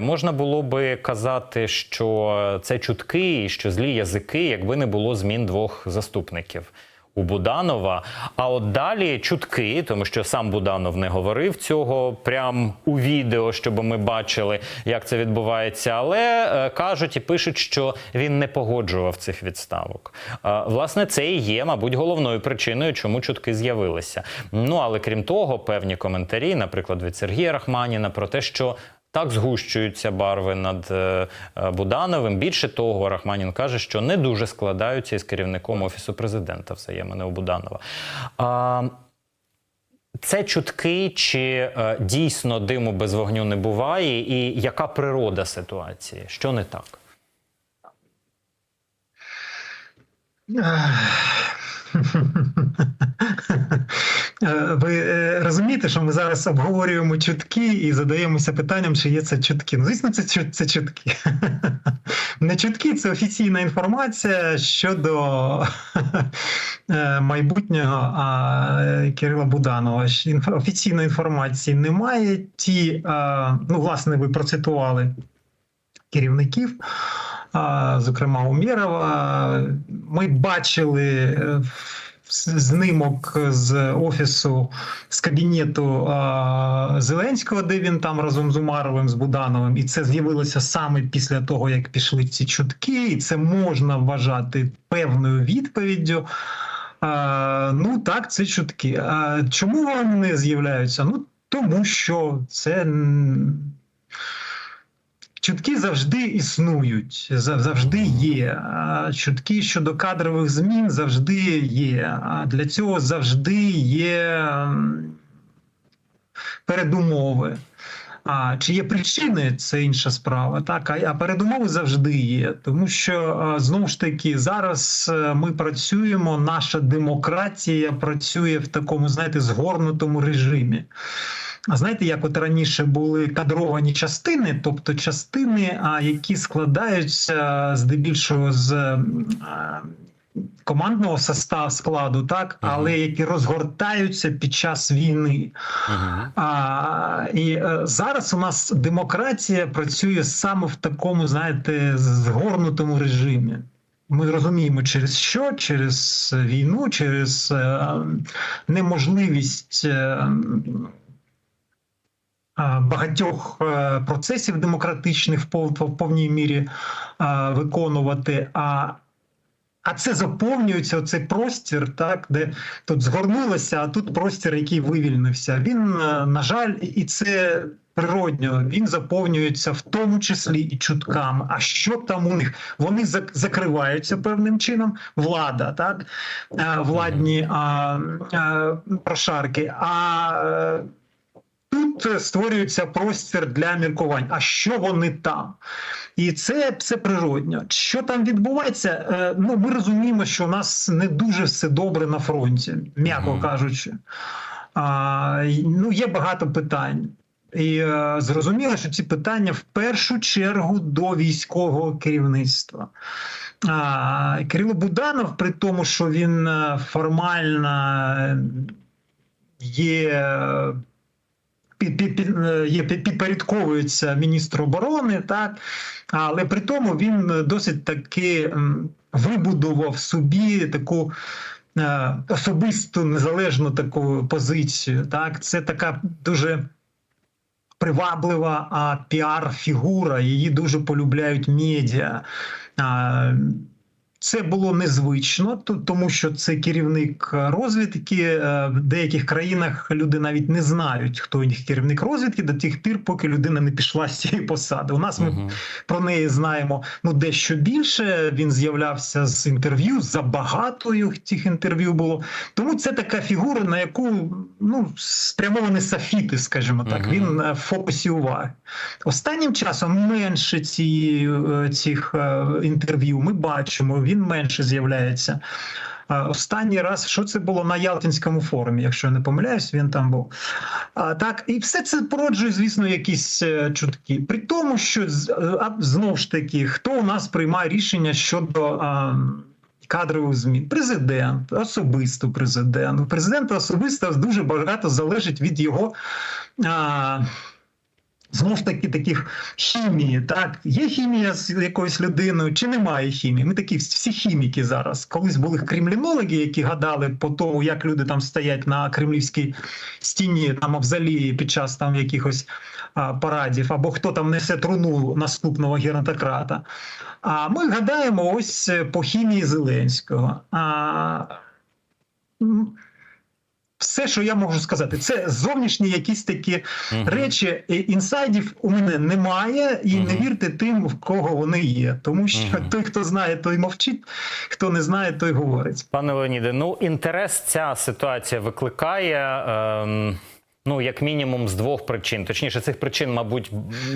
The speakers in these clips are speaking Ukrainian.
Можна було би казати, що це чутки і що злі язики, якби не було змін двох заступників. У Буданова, а от далі чутки, тому що сам Буданов не говорив цього прям у відео, щоб ми бачили, як це відбувається. Але е, кажуть і пишуть, що він не погоджував цих відставок. Е, власне, це і є, мабуть, головною причиною, чому чутки з'явилися. Ну але крім того, певні коментарі, наприклад, від Сергія Рахманіна, про те, що так згущуються барви над е, е, Будановим. Більше того, Рахманін каже, що не дуже складаються із керівником офісу президента взаємини у Буданова. А, це чутки, чи е, дійсно диму без вогню не буває, і яка природа ситуації? Що не так? Е, Ви е, розумієте, що ми зараз обговорюємо чутки і задаємося питанням, чи є це чутки. Ну, звісно, це, це чутки. Не чутки, це офіційна інформація щодо е, майбутнього Кирила Буданова. Офіційної інформації немає. Ті, ну, власне, ви процитували керівників. Зокрема, Умєрова. Ми бачили знимок з офісу з кабінету Зеленського, де він там разом з Умаровим з Будановим, і це з'явилося саме після того, як пішли ці чутки, і це можна вважати певною відповіддю. А, ну так, це чутки. А чому вони не з'являються? Ну тому що це. Чутки завжди існують, завжди є. Чутки щодо кадрових змін завжди є. А для цього завжди є передумови. А чи є причини, це інша справа. Так, а, а передумови завжди є. Тому що знову ж таки зараз е, ми працюємо, наша демократія працює в такому, знаєте, згорнутому режимі. А знаєте, як от раніше були кадровані частини, тобто частини, які складаються здебільшого з командного состав складу, так, Мгм. але які розгортаються під час війни. А, і е, зараз у нас демократія працює саме в такому, знаєте, згорнутому режимі. Ми розуміємо, через що? Через війну, через е, неможливість. е, а, Багатьох е, процесів демократичних в повній мірі е, виконувати. А, а це заповнюється цей простір, так, де тут згорнулося, а тут простір, який вивільнився. Він, е, на жаль, і це природньо, він заповнюється в тому числі і чутками. А що там у них? Вони закриваються певним чином. Влада, так, е, владні а, а, прошарки. А е, Тут е, створюється простір для міркувань. А що вони там? І це, це природньо. Що там відбувається? Е, Ну, ми розуміємо, що у нас не дуже все добре на фронті, м'яко кажучи. А, ну, є багато питань. І е, зрозуміло, що ці питання в першу чергу до військового керівництва. А, Кирило Буданов, при тому, що він е, формально є е, підпорядковується міністру оборони, так але при тому він досить таки вибудував собі таку. е, Особисту незалежну таку позицію, так це така дуже приваблива а, піар-фігура. Її дуже полюбляють медіа. А, це було незвично, тому що це керівник е, розвідки. Е, В деяких країнах люди навіть не знають, хто у них керівник розвідки до тих пір, поки людина не пішла з цієї посади. У нас ми Мгм. про неї знаємо ну дещо більше. Він з'являвся з інтерв'ю. Забагато їх цих інтерв'ю було. Тому це така фігура, на яку ну спрямовані сафіти, скажімо так. Мгм. Він е, в фокусі уваги. Останнім часом менше ці, е, цих інтерв'ю ми бачимо. Він менше з'являється. Останній раз, що це було на Ялтинському форумі, якщо я не помиляюсь, він там був. А, так, і все це породжує, звісно, якісь е, чутки. При тому, що е, знову ж таки, хто у нас приймає рішення щодо. А, Кадрових змін, президент, особисто президент. У президента особисто дуже багато залежить від його а, Знову ж таки, таких хімії, так є хімія з якоюсь людиною, чи немає хімії? Ми такі всі хіміки зараз. Колись були кремлінологи, які гадали по тому, як люди там стоять на кремлівській стіні на мавзолії під час там якихось а, парадів, або хто там несе труну наступного геронтократа. А ми гадаємо ось е, по хімії Зеленського. А, все, що я можу сказати, це зовнішні якісь такі Мгм. речі. Інсайдів у мене немає, і не вірте тим, в кого вони є. Тому що Мгм. той, хто знає, той мовчить, хто не знає, той говорить. Пане Леоніде, ну інтерес ця ситуація викликає. Ем... Ну, як мінімум, з двох причин. Точніше, цих причин, мабуть,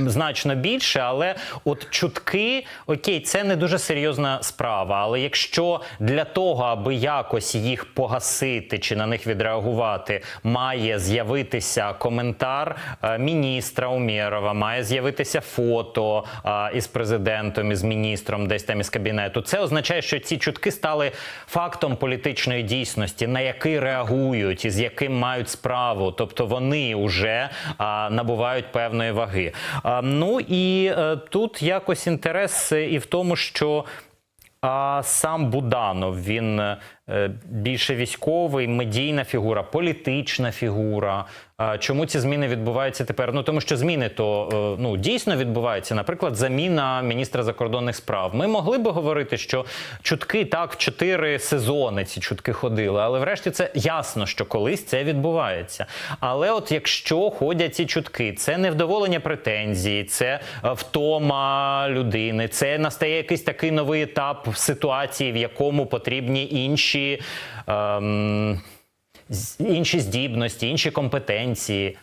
значно більше. Але от чутки, окей, це не дуже серйозна справа. Але якщо для того, аби якось їх погасити чи на них відреагувати, має з'явитися коментар е, міністра Умєрова, має з'явитися фото е, із президентом, із міністром, десь там із кабінету. Це означає, що ці чутки стали фактом політичної дійсності, на який реагують і з яким мають справу. Тобто вони вже а, набувають певної ваги. Ну і е, тут якось інтерес і в тому, що. Сам Буданов він е, більше військовий, медійна фігура, політична фігура. Чому ці зміни відбуваються тепер? Ну тому що зміни то е, ну дійсно відбуваються. Наприклад, заміна міністра закордонних справ. Ми могли би говорити, що чутки так в чотири сезони ці чутки ходили, але врешті це ясно, що колись це відбувається. Але от якщо ходять ці чутки, це невдоволення претензії, це е, втома людини, це настає якийсь такий новий етап ситуації, в якому потрібні інші. Ем, інші здібності, інші компетенції.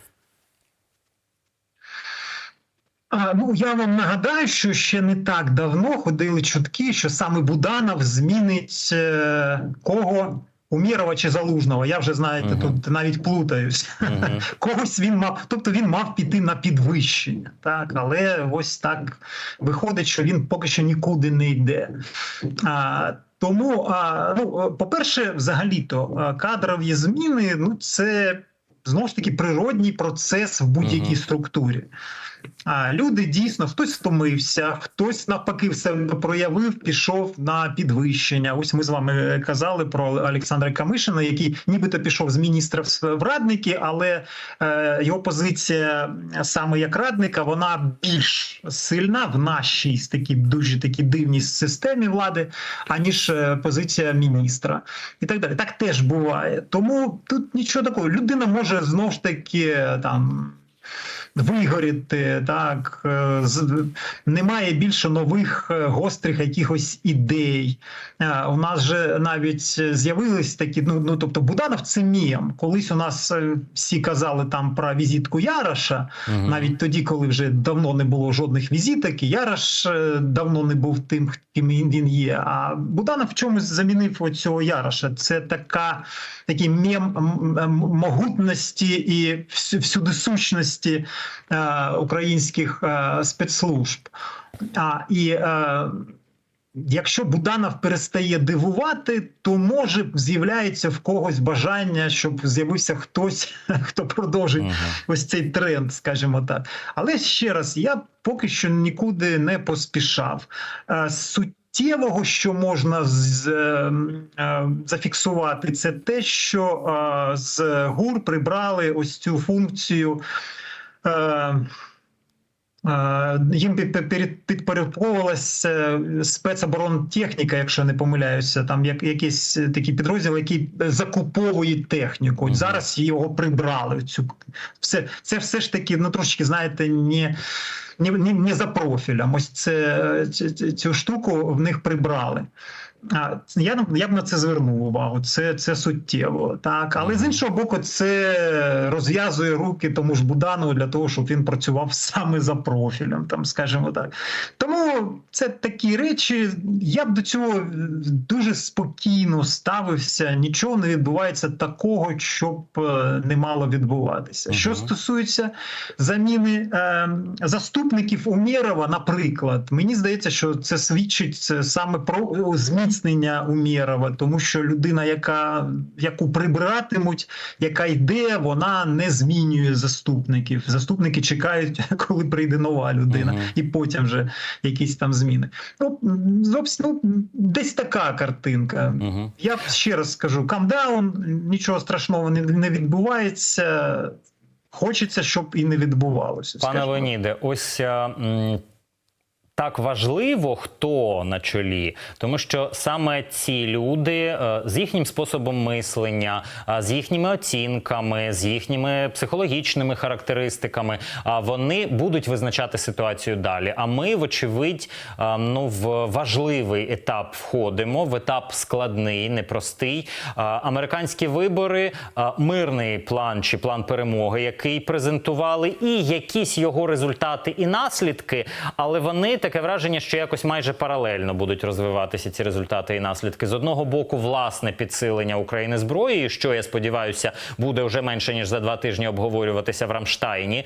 А, ну я вам нагадаю, що ще не так давно ходили чутки, що саме Буданов змінить е, кого? Умірова чи Залужного. Я вже знаєте, Мгм. тут навіть плутаюсь. Мгм. Когось він мав, тобто він мав піти на підвищення, так, але ось так виходить, що він поки що нікуди не йде. А, тому, ну, по-перше, взагалі-то кадрові зміни ну, це знову ж таки природній процес в будь-якій структурі. Люди дійсно хтось втомився, хтось навпаки все проявив, пішов на підвищення. Ось ми з вами казали про Олександра Камишина, який нібито пішов з міністра в радники, але е, його позиція саме як радника вона більш сильна в нашій такій дуже такій дивній системі влади, аніж е, позиція міністра, і так далі. Так теж буває. Тому тут нічого такого. Людина може знову ж таки там вигоріти, так е, немає більше нових е, гострих якихось ідей. Е, У нас же навіть з'явились такі. Ну, ну тобто, Буданов це мєм. Колись у нас всі казали там про візитку Яроша, Мгм. навіть тоді, коли вже давно не було жодних візиток, і Ярош давно не був тим, ким він є. А Буданов в чомусь замінив оцього Яроша. Це така такий мем м- м- могутності і всю- всюдисущності українських е, спецслужб. А, і е, Якщо Буданов перестає дивувати, то може з'являється в когось бажання, щоб з'явився хтось, хто продовжить Мгм. ось цей тренд, скажімо так. Але ще раз, я поки що нікуди не поспішав. Е, Суттєвого, що можна з, е, е, зафіксувати, це те, що е, з ГУР прибрали ось цю функцію. Е, Е, Їм під- під- під- підпорядковувалася спецоборонтехніка, якщо не помиляюся, там як якийсь такий підрозділ, який закуповує техніку. От Зараз його прибрали. Цю все це все ж таки ну трошки, знаєте, не, не, не, не за профілем. Ось це цю штуку в них прибрали. Я, я б на це звернув увагу. Це, це суттєво. Так, але з іншого боку, це розв'язує руки тому ж Буданову для того, щоб він працював саме за профілем, там, скажімо так. Тому це такі речі. Я б до цього дуже спокійно ставився. Нічого не відбувається такого, щоб е, не мало відбуватися. Що стосується заміни е, заступників Умєрова, наприклад, мені здається, що це свідчить е, саме про е, зміну зміцнення Умєрова, тому що людина, яка яку прибиратимуть, яка йде, вона не змінює заступників. Заступники чекають, коли прийде нова людина, Мгм. і потім вже якісь там зміни. Ну зовсім ну, десь така картинка. Угу. Я ще раз скажу: камдаун, нічого страшного не, не відбувається. Хочеться, щоб і не відбувалося. Пане. Леоніде, ось а, м, так важливо, хто на чолі, тому що саме ці люди е, з їхнім способом мислення, з їхніми оцінками, з їхніми психологічними характеристиками, а, вони будуть визначати ситуацію далі. А ми, вочевидь, ну в важливий етап входимо, в етап складний, непростий. Американські вибори, мирний план чи план перемоги, який презентували, і якісь його результати і наслідки, але вони таке враження, що якось майже паралельно будуть розвиватися ці результати і наслідки. З одного боку, власне підсилення України зброєю, що я сподіваюся, буде вже менше ніж за два тижні обговорюватися в Рамштайні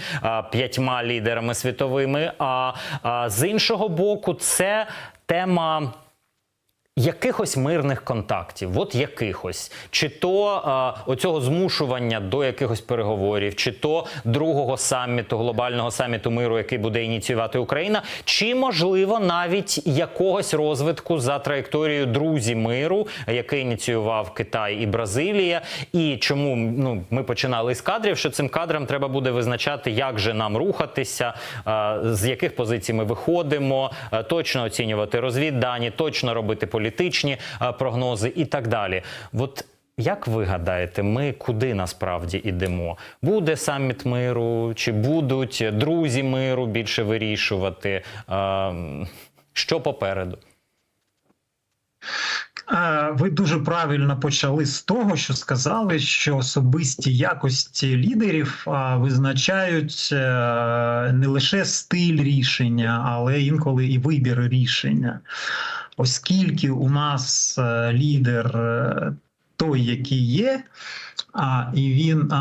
п'ятьма лідерами світовими. А, а з іншого боку, це тема. Якихось мирних контактів, от якихось, чи то а, оцього змушування до якихось переговорів, чи то другого саміту, глобального саміту миру, який буде ініціювати Україна, чи можливо навіть якогось розвитку за траєкторією друзі миру, який ініціював Китай і Бразилія. І чому ну ми починали з кадрів, що цим кадрам треба буде визначати, як же нам рухатися, а, з яких позицій ми виходимо, а, точно оцінювати розвіддані, точно робити політичні прогнози і так далі. От як ви гадаєте, ми куди насправді йдемо? Буде саміт миру, чи будуть друзі миру більше вирішувати? Що попереду? Е, Ви дуже правильно почали з того, що сказали, що особисті якості лідерів визначають е, не лише стиль рішення, але інколи і вибір рішення. Оскільки у нас е, лідер е, той, який є, і він.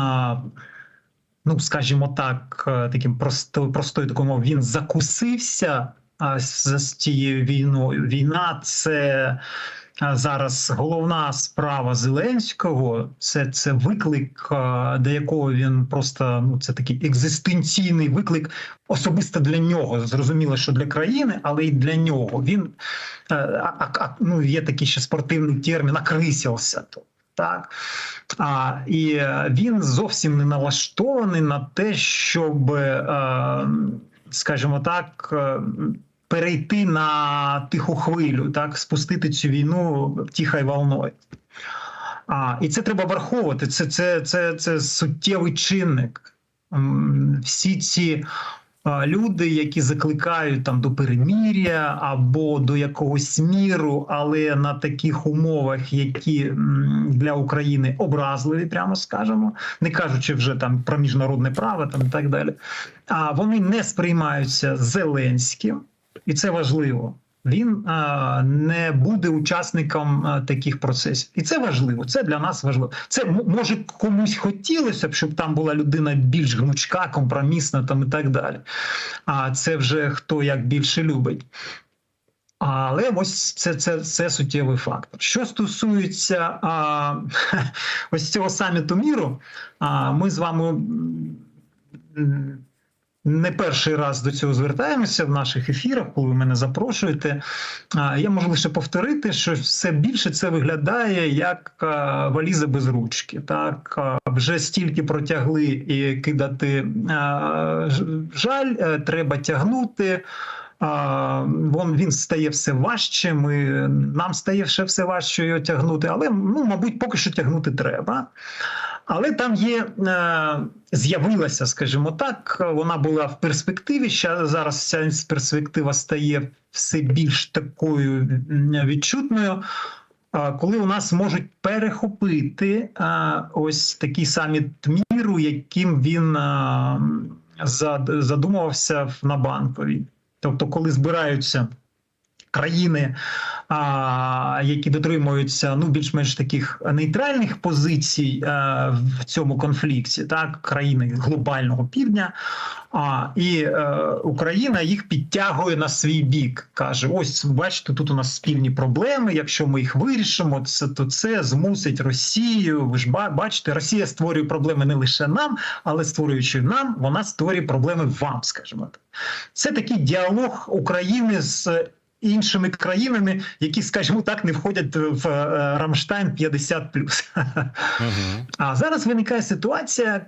Ну, скажімо так, е, таким просто, простою такою мовою, він закусився з, з тією війною. Війна це зараз головна справа Зеленського. Це, це виклик, до якого він просто ну це такий екзистенційний виклик, особисто для нього. Зрозуміло, що для країни, але й для нього. Він е, а, а, ну, є такий ще спортивний термін, окрисився тут. Так. А, і е, він зовсім не налаштований на те, щоб, е, скажімо так, перейти на тиху хвилю, так, спустити цю війну тихою волною. А, і це треба враховувати. Це, це, це, це суттєвий чинник. Всі ці люди, які закликають там до переміря або до якогось міру, але на таких умовах, які для України образливі, прямо скажемо, не кажучи вже там про міжнародне право там і так далі. А вони не сприймаються Зеленським, і це важливо. Він а, не буде учасником а, таких процесів, і це важливо. Це для нас важливо. Це може комусь хотілося б, щоб там була людина більш гнучка, компромісна там і так далі. А це вже хто як більше любить. Але ось це, це, це суттєвий фактор. Що стосується а, ось цього саміту міру, а, ми з вами. Не перший раз до цього звертаємося в наших ефірах, коли ви мене запрошуєте. Я можу лише повторити, що все більше це виглядає як валіза без ручки. Так вже стільки протягли і кидати жаль, е, треба тягнути. Вон він стає все важче. Ми нам стає ще все важче його тягнути, але ну, мабуть, поки що тягнути треба. Але там є е, з'явилася, скажімо так, вона була в перспективі. Зараз ця перспектива стає все більш такою відчутною. Коли у нас можуть перехопити а, ось такий саміт міру, яким він а, задумувався на банковій. Тобто, коли збираються країни, а, які дотримуються ну більш-менш таких нейтральних позицій а, в цьому конфлікті, так країни глобального півдня. А і е, Україна їх підтягує на свій бік. каже: ось бачите, тут у нас спільні проблеми. Якщо ми їх вирішимо, це то це змусить Росію. Ви ж бачите, Росія створює проблеми не лише нам, але створюючи нам, вона створює проблеми вам, скажімо так. Це такий діалог України з іншими країнами, які, скажімо так, не входять в е, Рамштайн 50+. Угу. А зараз виникає ситуація,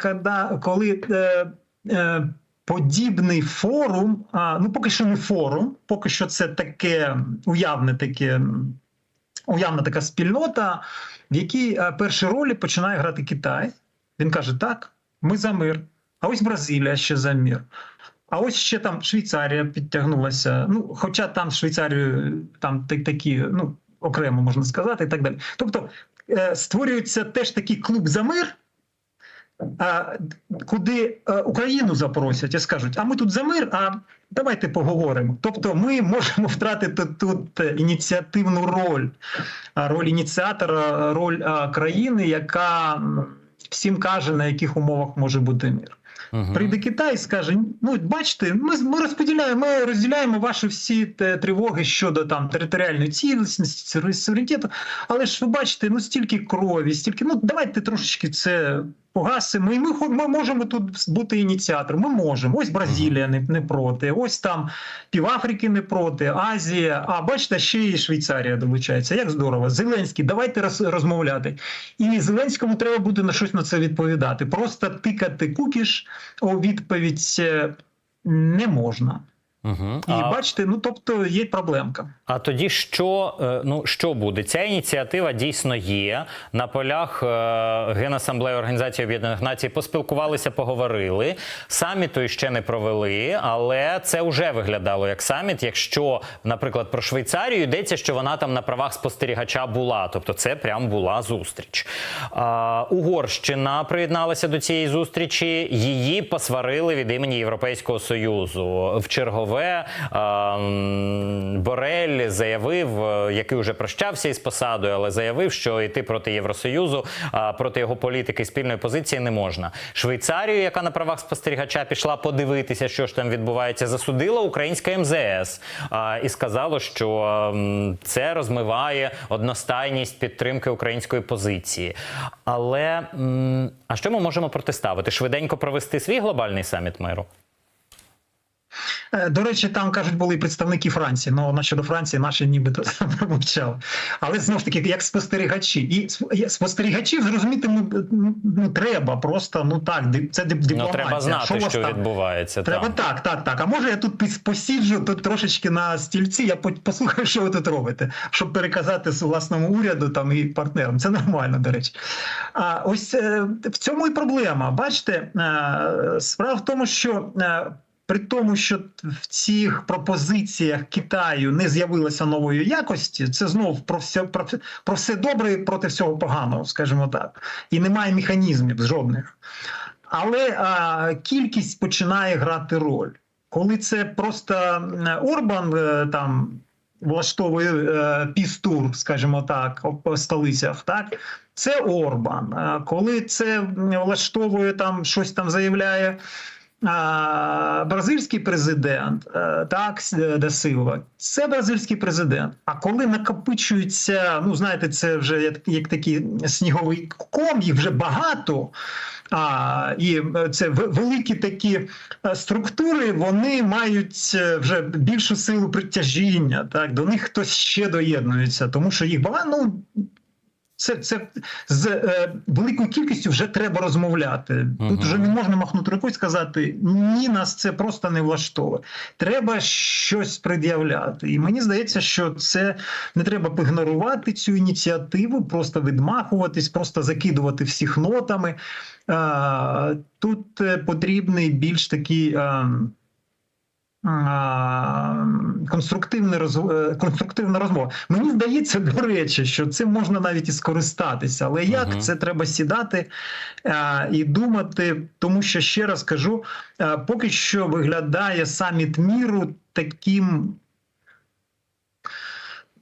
коли, е, е, подібний форум, а, ну поки що не форум, поки що це таке уявне таке. Уявна така спільнота, в якій перші ролі починає грати Китай. Він каже: так, ми за мир. А ось Бразилія ще за мир. А ось ще там Швейцарія підтягнулася. Ну, хоча там Швейцарію там такі, ну, окремо можна сказати, і так далі. Тобто е, створюється теж такий клуб за мир, куди е, Україну запросять і скажуть: а ми тут за мир, а давайте поговоримо. Тобто, ми можемо втратити тут е, ініціативну роль, роль ініціатора, роль країни, яка всім каже, на яких умовах може бути мир. Угу. Прийде Китай і скаже: ну бачите, ми, ми розподіляємо, ми розділяємо ваші всі те, тривоги щодо там територіальної цілісності, суверенітету. Але ж ви бачите, ну стільки крові, стільки. Ну давайте трошечки це погасимо. І ми, хо- ми можемо тут бути ініціатором. Ми можемо. Ось Бразилія не, не проти, ось там Півафрики не проти, Азія. А бачите, ще і Швейцарія долучається. Як здорово. Зеленський, давайте роз, розмовляти. І Зеленському треба буде на щось на це відповідати. Просто тикати кукіш у відповідь е, не можна. Угу. І бачите, ну тобто є проблемка. А тоді що, е, ну, що буде? Ця ініціатива дійсно є. На полях е, Генасамблеї Організації Об'єднаних Націй поспілкувалися, поговорили. Саміту іще не провели, але це вже виглядало як саміт. Якщо, наприклад, про Швейцарію йдеться, що вона там на правах спостерігача була. Тобто це прям була зустріч. А, Угорщина приєдналася до цієї зустрічі. Її посварили від імені Європейського Союзу. В чергове Борель заявив, е, який вже прощався із посадою, але заявив, що йти проти Євросоюзу, проти його політики спільної позиції не можна. Швейцарію, яка на правах спостерігача пішла подивитися, що ж там відбувається, засудила українська МЗС і сказало, що це розмиває одностайність підтримки української позиції. Але а що ми можемо протиставити? Швиденько провести свій глобальний саміт миру? Е, До речі, там кажуть, були і представники Франції. Ну щодо Франції наші нібито промовчали. Але знову ж таки, як спостерігачі, і спостерігачів зрозуміти ну, ну треба просто ну так, це дип- Ну треба знати, що там? відбувається. Треба там. так, так, так. А може я тут посіджу тут трошечки на стільці, я послухаю, що ви тут робите, щоб переказати власному уряду там і партнерам. Це нормально, до речі. А ось е, в цьому і проблема. Бачите, е, справа в тому, що. При тому, що в цих пропозиціях Китаю не з'явилося нової якості, це знов про все про, про все добре і проти всього поганого, скажімо так, і немає механізмів жодних. Але а, кількість починає грати роль. Коли це просто Орбан е, там влаштовує е, пістур, скажімо так, по столицях, так це Орбан. Коли це влаштовує там щось там заявляє. Бразильський президент, е, так, С- де Силва, це бразильський президент. А коли накопичується, ну знаєте, це вже як, як такий сніговий ком, їх вже багато. А, і е, це великі такі е, структури, вони мають е, вже більшу силу притяжіння. Так, до них хтось ще доєднується, тому що їх багато. Ну, це, це з е, великою кількістю вже треба розмовляти. Тут вже не можна махнути рукою і сказати, ні, нас це просто не влаштовує. Треба щось пред'являти. І мені здається, що це не треба ігнорувати цю ініціативу, просто відмахуватись, просто закидувати всіх нотами. Е, Тут потрібний більш такий. е, Конструктивна розмова, конструктивна розмова. Мені здається, до речі, що цим можна навіть і скористатися. Але як Мгм. це треба сідати а, і думати, тому що ще раз кажу, а, поки що виглядає саміт міру таким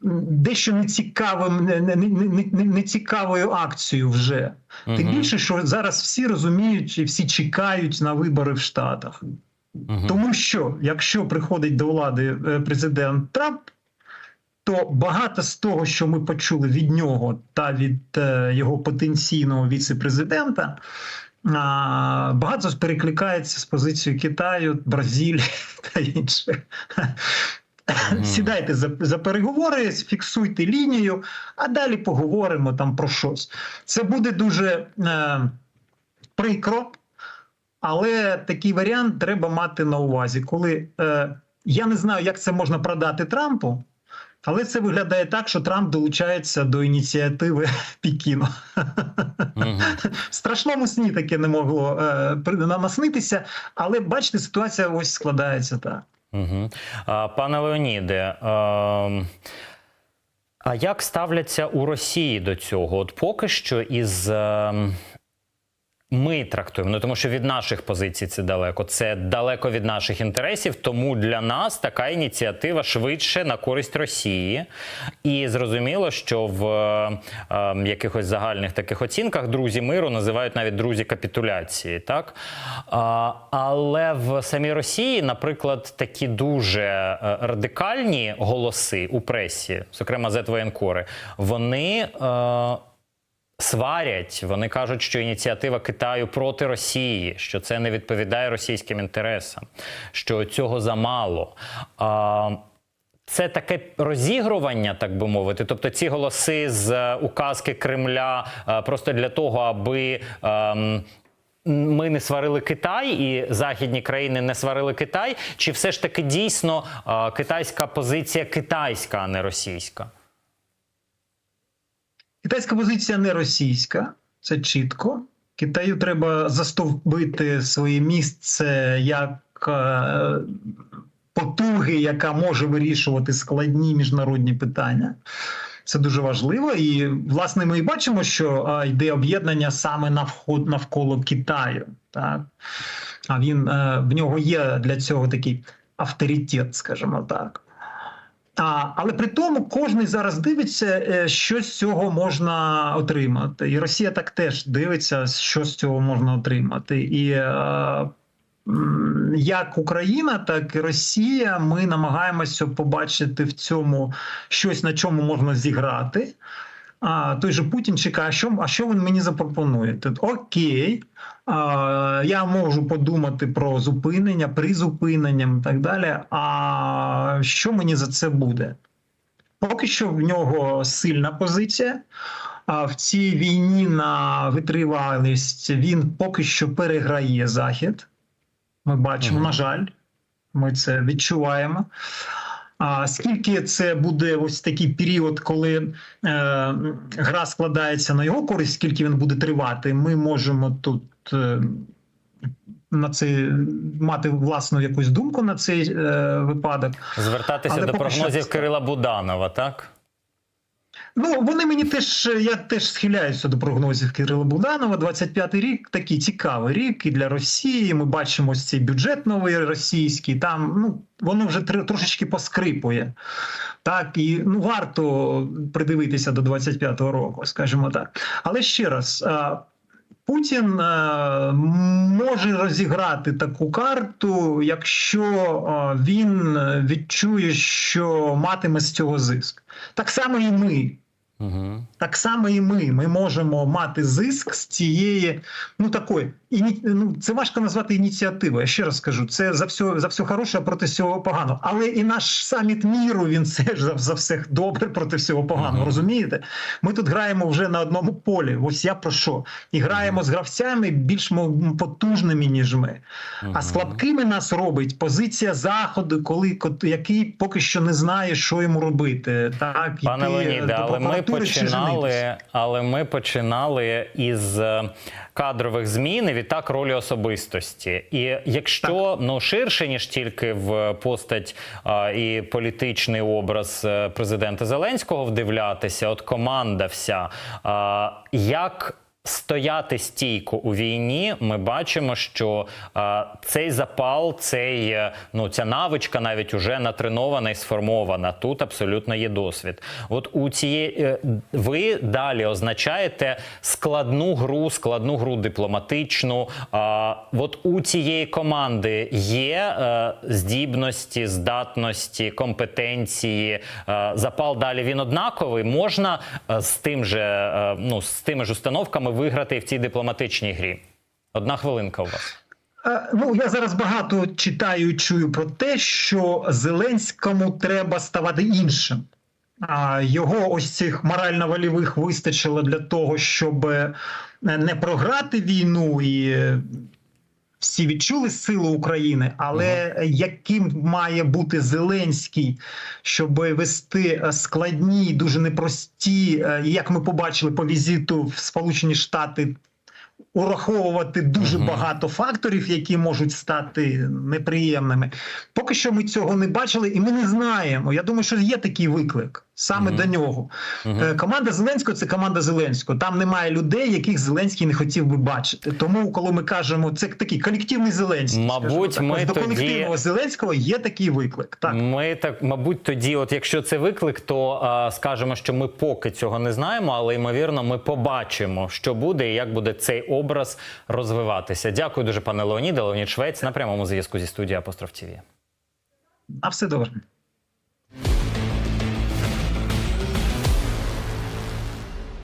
дещо нецікавим, не, не, не, не, нецікавою акцією вже. Тим більше, що зараз всі розуміють і всі чекають на вибори в Штатах. Тому що якщо приходить до влади е, президент Трамп, то багато з того, що ми почули від нього та від е, його потенційного віце-президента, багато перекликається з позицією Китаю, Бразилії та інших. Мгм. Сідайте за, за переговори, фіксуйте лінію, а далі поговоримо там про щось. Це буде дуже е, прикро, але такий варіант треба мати на увазі. Коли е, я не знаю, як це можна продати Трампу, але це виглядає так, що Трамп долучається до ініціативи Пікіну. Мгм. В страшному сні таке не могло е, наснитися, але бачите, ситуація ось складається так. Угу. А, пане Леоніде, ем, а як ставляться у Росії до цього? От поки що із. Ми трактуємо, ну тому що від наших позицій це далеко. Це далеко від наших інтересів. Тому для нас така ініціатива швидше на користь Росії. І зрозуміло, що в е, е, якихось загальних таких оцінках друзі миру називають навіть друзі капітуляції. Так а, але в самій Росії, наприклад, такі дуже е, радикальні голоси у пресі, зокрема зетвоєнкори, вони. Е, Сварять, вони кажуть, що ініціатива Китаю проти Росії, що це не відповідає російським інтересам, що цього замало. А, це таке розігрування, так би мовити. Тобто ці голоси з е, указки Кремля е, просто для того, аби. ем, ми не сварили Китай і західні країни не сварили Китай, чи все ж таки дійсно е, китайська позиція китайська, а не російська? Китайська позиція не російська, це чітко. Китаю треба застовбити своє місце як е, потуги, яка може вирішувати складні міжнародні питання. Це дуже важливо, і власне ми і бачимо, що е, йде об'єднання саме навход навколо Китаю. Так а він е, в нього є для цього такий авторитет, скажімо так. А, але при тому кожен зараз дивиться, е, що з цього можна отримати. І Росія так теж дивиться, що з цього можна отримати. І е, як Україна, так і Росія, ми намагаємося побачити в цьому щось, на чому можна зіграти. А той же Путін чекає, що, а що ви мені запропонуєте? Окей, а, я можу подумати про зупинення, призупиненням і так далі. А що мені за це буде? Поки що в нього сильна позиція. А в цій війні на витривалість він поки що переграє захід. Ми бачимо, Мгм. на жаль, ми це відчуваємо. А скільки це буде ось такий період, коли е, гра складається на його користь, скільки він буде тривати, ми можемо тут е, на це мати власну якусь думку на цей е, випадок. Звертатися Але до прогнозів що прогнозів Кирила Буданова, так? Ну, вони мені теж, я теж схиляюся до прогнозів Кирила Буданова. 25-й рік такий цікавий рік і для Росії. Ми бачимо цей бюджет новий російський. Там ну воно вже трошечки поскрипує. Так, і ну варто придивитися до 25-го року, скажімо так. Але ще раз. Путін може розіграти таку карту, якщо він відчує, що матиме з цього зиск. Так само і ми. Угу. Так само і ми. Ми можемо мати зиск з цієї, ну такої, іні, ну це важко назвати ініціативою. Я ще раз скажу, це за все за все хороше, а проти всього поганого. Але і наш саміт міру він це ж за, за все добре проти всього поганого. Мгм. Розумієте? Ми тут граємо вже на одному полі. Ось я про що. І граємо з гравцями більш потужними, ніж ми. А слабкими нас робить позиція заходу, коли який поки що не знає, що йому робити. Так Пане Леоніде, але ми. Починали, але ми починали із е, кадрових змін і відтак ролі особистості. І якщо ну ширше ніж тільки в постать а, і політичний образ е, президента Зеленського вдивлятися, от команда вся, а, як стояти стійко у війні, ми бачимо, що е, цей запал, цей, е, ну, ця навичка навіть уже натренована і сформована. Тут абсолютно є досвід. От у цієї е, ви далі означаєте складну гру, складну гру дипломатичну. А, от у цієї команди є е, здібності, здатності, компетенції, е, запал далі він однаковий. Можна е, з тим же, е, ну, з тими ж установками виграти в цій дипломатичній грі. Одна хвилинка у вас. Е, Ну, я зараз багато читаю і чую про те, що Зеленському треба ставати іншим. А його ось цих морально-вольових вистачило для того, щоб е, не програти війну і. Всі відчули силу України, але яким має бути Зеленський, щоб вести е, складні, дуже непрості, е, як ми побачили по візиту в Сполучені Штати, ураховувати дуже Мгм. багато факторів, які можуть стати неприємними. Поки що ми цього не бачили, і ми не знаємо. Я думаю, що є такий виклик саме Мгм. до нього. Е, Команда Зеленського це команда Зеленського. Там немає людей, яких Зеленський не хотів би бачити. Тому, коли ми кажемо, це такий колективний Зеленський. Мабуть, так. ми Ось до колективного Зеленського є такий виклик. Так. Ми так, мабуть, тоді, от якщо це виклик, то а, скажемо, що ми поки цього не знаємо, але ймовірно, ми побачимо, що буде і як буде цей образ розвиватися. Дякую дуже, пане Леоніде. Леонід Швець на прямому зв'язку зі студією Апостроф ТІВІ. На все добре.